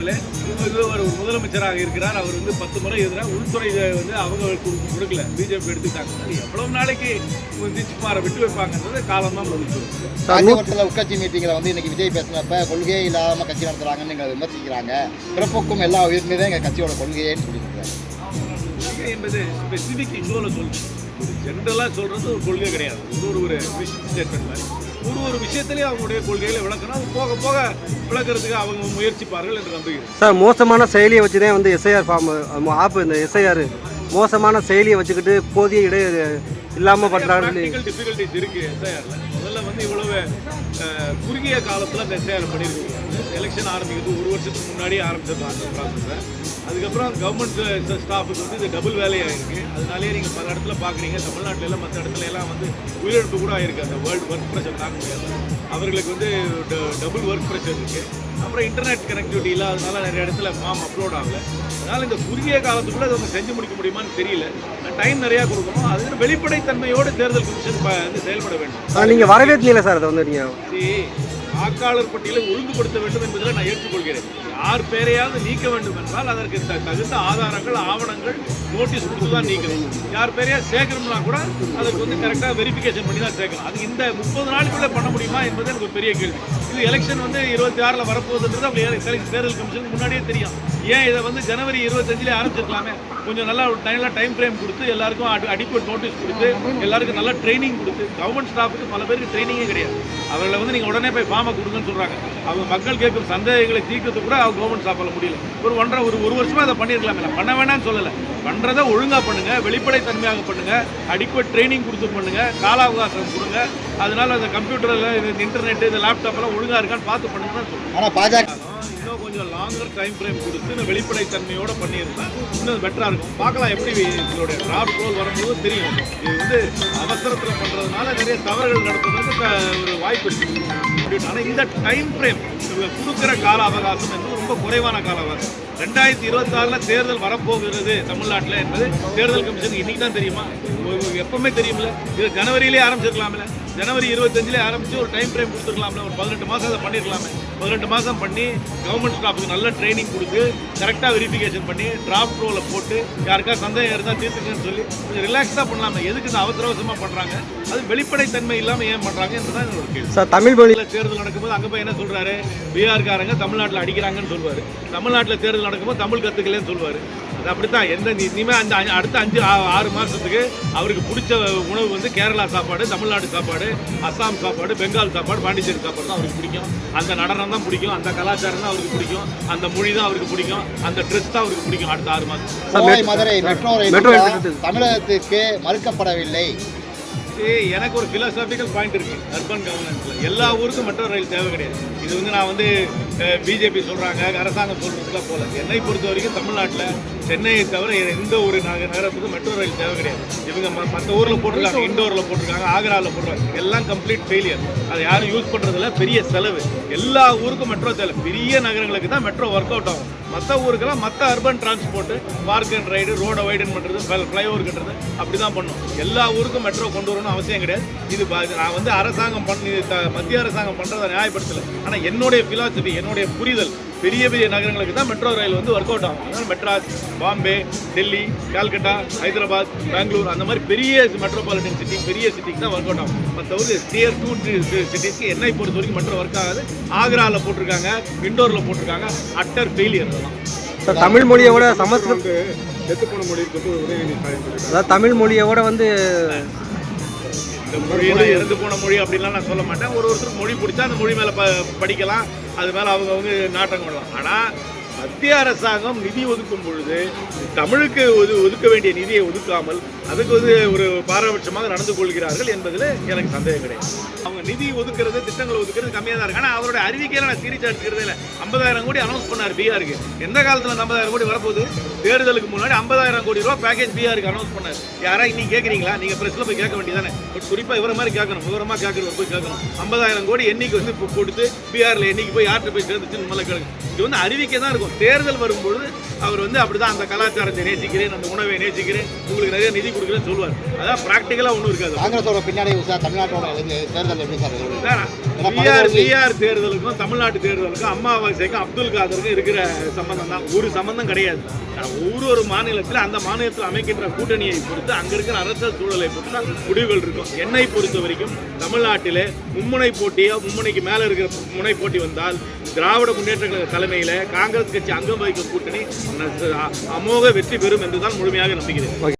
ஒரு முதலமைச்சராக இருக்கிறார். அவர் வந்து பத்து முறை எதிராக உள்துறை வந்து அவங்க கொடு- கொடுக்கல. பிஜேபி எடுத்துட்டாங்க எவ்வளவு நாளைக்கு நிதிஷ்குமாரை விட்டு வைப்பாங்கன்றது காலம் தான் பதில் உட்கட்சி மீட்டிங்கில் வந்து இன்னைக்கு விஜய் பேசினப்ப கொள்கையே இல்லாமல் கட்சி நடத்துறாங்கன்னு எங்களை விமர்சிக்கிறாங்க. பிறப்புக்கும் எல்லா உயிர்மே தான் எங்கள் கட்சியோட கொள்கையேன்னு சொல்லியிருக்காங்க. கொள்கை என்பது ஸ்பெசிஃபிக் இவ்வளோ சொல்லணும் ஒரு ஜென்ரலாக சொல்றது ஒரு கொள்கை கிடையாது. இது ஒரு ஒரு ஸ்டேட்மெண்ட் மாதிரி. ஒரு ஒரு விஷயத்திலேயே அவங்களுடைய கொள்கைகளை விளக்கணும். அது போக போக விளக்குறதுக்கு அவங்க முயற்சிப்பார்கள் என்று நம்புகிறேன். சார் மோசமான செயலியை வச்சு தான் வந்து எஸ்ஐஆர் ஃபார்ம் ஆப் இந்த எஸ்ஐஆர் மோசமான செயலியை வச்சுக்கிட்டு போதிய இடை இல்லாமல் பண்ணுறாங்க டிஃபிகல்ட்டிஸ் இருக்கு எஸ்ஐஆர்ல குறுகிய காலத்தில் அந்த எஸ்ஐஆர் பண்ணியிருக்கீங்க எலெக்ஷன் ஆரம்பிக்கிறது ஒரு வருஷத்துக்கு முன்னாடியே ஆரம்பிச்சிருக்காங்க அந்த ப்ராசஸை அதுக்கப்புறம் கவர்மெண்ட் ஸ்டாஃபுக்கு வந்து இது டபுள் வேலையாகிருக்கு அதனாலேயே நீங்கள் பல இடத்துல பார்க்குறீங்க தமிழ்நாட்டில் எல்லாம் மற்ற இடத்துல எல்லாம் வந்து உயிரிழப்பு கூட ஆயிருக்கு. அந்த வேர்ல்டு ஒர்க் ப்ரெஷர் தாங்க முடியாது. அவர்களுக்கு வந்து டபுள் ஒர்க் ப்ரெஷர் இருக்குது அப்புறம் இன்டர்நெட் கனெக்டிவிட்டி இல்லாதனால நிறைய இடத்துல ஃபார்ம் அப்லோட் ஆகல. அதனால இந்த குறுகிய காலத்துக்குள்ள அதை அவங்க செஞ்சு முடிக்க முடியுமான்னு தெரியல. டைம் நிறையா கொடுக்கணும். அது வெளிப்படைத்தன்மையோடு தேர்தல் கமிஷன் வந்து செயல்பட வேண்டும். நீங்கள் வரவேற்றீங்களா சார் அதை வந்து நீங்கள் வாக்காளர் பட்டியலை ஒழுங்குபடுத்த வேண்டும் என்பதில் நான் ஏற்றுக்கொள்கிறேன். யார் பேரையாவது நீக்க வேண்டும் என்றால் அதற்கு த- தகுந்த ஆதாரங்கள் ஆவணங்கள் நோட்டீஸ் கொடுத்து தான் நீக்கணும். யார் பேரையா சேர்க்கணும்னா கூட அதுக்கு வந்து கரெக்டாக வெரிஃபிகேஷன் பண்ணி தான் சேர்க்கணும். அது இந்த முப்பது நாளுக்குள்ளே பண்ண முடியுமா என்பது எனக்கு ஒரு பெரிய கேள்வி. இது எலெக்ஷன் வந்து இருபத்தி ஆறில் வரப்போகுதுன்றது அப்படி தேர்தல் கமிஷனுக்கு முன்னாடியே தெரியும். ஏன் இதை வந்து ஜனவரி இருபத்தஞ்சிலே ஆரம்பிச்சிருக்கலாமே? கொஞ்சம் நல்லா நல்லா டைம் ஃப்ரேம் கொடுத்து எல்லாருக்கும் அடிக்குவட் நோட்டீஸ் கொடுத்து எல்லாருக்கும் நல்லா ட்ரைனிங் கொடுத்து கவர்மெண்ட் ஸ்டாஃபுக்கு பல பேருக்கு ட்ரைனிங்கே கிடையாது. அவர்களை வந்து நீங்கள் உடனே போய் ஃபார்ம் கொடுங்கன்னு சொல்கிறாங்க அவங்க மக்கள் கேட்கும் சந்தேகங்களை தீர்க்கறது கூட அவங்க கவர்மெண்ட் ஸ்டாஃபால் முடியல. ஒரு ஒன்றரை ஒரு ஒரு வருஷமா அதை பண்ணியிருக்கலாமே. பண்ண வேணாம்னு சொல்லலை. பண்ணுறதை ஒழுங்காக பண்ணுங்க வெளிப்படைத்தன்மையாக பண்ணுங்க அடிக்குவட் ட்ரைனிங் கொடுத்து பண்ணுங்க கால அவகாசம் கொடுங்க. அதனால அந்த கம்ப்யூட்டரில் இந்த இன்டர்நெட் இந்த லேப்டாப் எல்லாம் ஒழுங்காக இருக்கான்னு பார்த்து பண்ணுங்க தான் சொல்லுவேன் ஆனால் பாஜக இன்னும் கொஞ்சம் லாங்கர் டைம் ஃப்ரேம் கொடுத்து இந்த வெளிப்படைத்தன்மையோட பண்ணியிருந்தா இன்னும் பெட்டராக இருக்கும். பார்க்கலாம் எப்படி இதோடைய டிராஃப்ட் ரோல் வரும்போது தெரியும். இது வந்து அவசரத்தில் பண்ணுறதுனால நிறைய தவறுகள் நடப்பதற்கு ஒரு வாய்ப்பு இருக்கு. ஆனால் இந்த டைம் ஃப்ரேம் கொடுக்குற கால அவகாசம் என்பது ரொம்ப குறைவான கால அவகாசம் ரெண்டாயிரத்தி இருபத்தாறில் தேர்தல் வரப்போகிறது தமிழ்நாட்டில் என்பது தேர்தல் கமிஷனுக்கு இன்னைக்கு தான் தெரியுமா எப்பவுமே தெரியுமில்ல இது ஜனவரியிலே ஆரம்பிச்சிருக்கலாம்ல. ஜனவரி இருபத்தஞ்சிலே ஆரம்பிச்சு ஒரு டைம் ஃப்ரேம் கொடுத்துருக்கலாம்ல. ஒரு பதினெட்டு மாதம் அதை பண்ணிருக்கலாமே. பதினெட்டு மாதம் பண்ணி கவர்மெண்ட் ஸ்டாஃபுக்கு நல்ல ட்ரைனிங் கொடுத்து கரெக்டாக வெரிஃபிகேஷன் பண்ணி டிராஃப்ட் ரோலை போட்டு யாருக்கா சந்தேகம் இருந்தால் தீர்த்துக்கன்னு சொல்லி கொஞ்சம் ரிலாக்ஸாக பண்ணலாமே. எதுக்கு இந்த அவசர அவசரமாக பண்ணுறாங்க அது வெளிப்படைத்தன்மை இல்லாமல் ஏன் பண்ணுறாங்க என்றுதான் என்னோட கேள்வி. சார் தமிழ் மொழி தமிழ்நாட்டில் தேர்தல் நடக்கும்போது அங்கே போய் என்ன சொல்றாரு? பீகார்காரங்க தமிழ்நாட்டில் அடிக்கிறாங்கன்னு சொல்லுவார் தமிழ்நாட்டில் தேர்தல் நடக்கும்போது தமிழ் கற்றுக்கலன்னு சொல்லுவார் அது அப்படித்தான். எந்த நீ- இனிமே அந்த அஞ்சு- அடுத்த அஞ்சு ஆறு மாதத்துக்கு அவருக்கு பிடிச்ச உணவு வந்து கேரளா சாப்பாடு தமிழ்நாடு சாப்பாடு அஸ்ஸாம் சாப்பாடு பெங்கால் சாப்பாடு பாண்டிச்சேரி சாப்பாடு தான் அவருக்கு பிடிக்கும். அந்த நடனம் தான் பிடிக்கும் அந்த கலாச்சாரம் தான் அவருக்கு பிடிக்கும் அந்த மொழி தான் அவருக்கு பிடிக்கும் அந்த ட்ரெஸ் தான் அவருக்கு பிடிக்கும் அடுத்த ஆறு மாதம் மதுரை மெட்ரோ ரயில். தமிழகத்திற்கு மறுக்கப்படவில்லை. எனக்கு ஒரு பிலாசாபிக்கல் பாயிண்ட் இருக்கு. அர்பன் கவர்னன்ஸ்ல எல்லா ஊருக்கும் மெட்ரோ ரயில் தேவை கிடையாது. இது வந்து நான் வந்து பிஜேபி சொல்கிறாங்க அரசாங்கம் சொல்கிறதுக்குலாம் போகல என்னை பொறுத்த வரைக்கும் தமிழ்நாட்டில் சென்னையை தவிர எந்த ஒரு நக நகரத்துக்கு மெட்ரோ ரயில் தேவை கிடையாது. இவங்க ம- மற்ற ஊரில் போட்டிருக்காங்க இண்டோரில் போட்டிருக்காங்க ஆக்ராவில் போட்டிருக்காங்க. எல்லாம் கம்ப்ளீட் ஃபெயிலியர் அதை யாரும் யூஸ் பண்ணுறதில்ல பெரிய செலவு. எல்லா ஊருக்கும் மெட்ரோ தேவை. பெரிய நகரங்களுக்கு தான் மெட்ரோ ஒர்க் அவுட் ஆகும். மற்ற ஊருக்கெல்லாம் மற்ற urban transport park and ride ரோடை வைடன் பண்ணுறது ஃப்ளைஓவர் கட்டுறது அப்படி தான் பண்ணும். எல்லா ஊருக்கும் மெட்ரோ கொண்டு வரணும்னு அவசியம் கிடையாது. இது இது நான் வந்து அரசாங்கம் பண்ணி மத்திய அரசாங்கம் பண்ணுறதை நியாயப்படுத்தலை. ஆனால் என்னுடைய ஃபிலாசபி என்னுடைய புரிதல் பெரிய பெரிய நகரங்களுக்கு தான் மெட்ரோ ரயில் வந்து ஒர்க் அவுட் ஆகும். அதனால மெட்ராஸ் பாம்பே டெல்லி கால்கட்டா ஹைதராபாத் பெங்களூர் அந்த மாதிரி பெரிய மெட்ரோபாலிட்டன் சிட்டி பெரிய சிட்டிக்கு தான் ஒர்க் அவுட் ஆகும். மற்ற ஊருக்கு டியர் டூ சிட்டிஸ்க்கு என்னை பொறுத்த வரைக்கும் மெட்ரோ ஒர்க் ஆகாது. ஆக்ராவில் போட்டிருக்காங்க இண்டோரில் போட்டிருக்காங்க அட்டர் ஃபெயிலியர் அதெல்லாம் சார் தமிழ் மொழியோட சமஸ்கிருத அதாவது தமிழ் மொழியோட வந்து இந்த மொழியை நான் இறந்து போன மொழி அப்படின்லாம் நான் சொல்ல மாட்டேன். ஒரு ஒருத்தர் மொழி பிடிச்சா அந்த மொழி மேலே ப படிக்கலாம். அது மேலே அவங்க அவங்க நாட்டம் கொள்ளலாம். ஆனால் மத்திய அரசாங்கம் நிதி ஒதுக்கும் பொழுது தமிழுக்கு ஒது ஒதுக்க வேண்டிய நிதியை ஒதுக்காமல் அதுக்கு வந்து ஒரு பாரபட்சமாக நடந்து கொள்கிறார்கள் என்பதில் எனக்கு சந்தேகம் கிடையாது. அவங்க நிதி ஒதுக்குறது திட்டங்கள் ஒதுக்குறது கம்மியாக தான் இருக்கு. ஆனால் அவருடைய அறிவிக்கையில நான் சீரியஸாக எடுத்துக்கிறதே இல்லை. ஐம்பதாயிரம் கோடி அனௌன்ஸ் பண்ணார் பீகாருக்கு எந்த காலத்தில் அந்த ஐம்பதாயிரம் கோடி வரப்போகுது? தேர்தலுக்கு முன்னாடி ஐம்பதாயிரம் கோடி ரூபா பேக்கேஜ் பீகாருக்கு அனௌன்ஸ் பண்ணார். யாரா இன்னைக்கு கேட்குறீங்களா நீங்கள் ப்ரெஸ்ஸில் போய் கேட்க வேண்டியதானே பட் குறிப்பாக இவர மாதிரி கேட்கணும் விவரமாக கேட்கறவர் போய் கேட்கணும். ஐம்பதாயிரம் கோடி என்னைக்கு வந்து கொடுத்து பீகாரில் என்னைக்கு போய் யார்கிட்ட போய் சேர்ந்துச்சுன்னு முதல்ல கேளுங்க. இது வந்து அறிவிக்கை தான் இருக்கும். தேர்தல் வரும்பொழுது அவர் வந்து அப்படிதான் அந்த கலாச்சாரத்தை நேசிக்கிறேன் அந்த உணவை நேசிக்கிறேன் உங்களுக்கு நிறைய நிதி கொடுக்குறேன்னு சொல்லுவார். அதான் ப்ராக்டிக்கலாக ஒன்றும் இருக்காது. காங்கிரஸோட பின்னாடி சார் தமிழ்நாட்டோட தேர்தல் எப்படி சார் இருக்கும்? பிஆர் பிஆர் தேர்தலுக்கும் தமிழ்நாட்டு தேர்தலுக்கும் அம்மாவாசைக்கும் அப்துல் காதருக்கும் இருக்கிற சம்பந்தம் தான் ஒரு சம்பந்தம் கிடையாது. ஒரு ஒரு மாநிலத்தில் அந்த மாநிலத்தில் அமைக்கின்ற கூட்டணியை பொறுத்து அங்க இருக்கிற அரசியல் சூழலை பொறுத்து தான் முடிவுகள் இருக்கும். என்னை பொறுத்த வரைக்கும் தமிழ்நாட்டிலே மும்முனை போட்டியோ மும்முனைக்கு மேலே இருக்கிற முனை போட்டி வந்தால் திராவிட முன்னேற்ற கழக தலைமையில் காங்கிரஸ் கட்சி அங்கம் வகிக்கும் கூட்டணி அமோக வெற்றி பெறும் என்றுதான் முழுமையாக நம்புகிறேன்.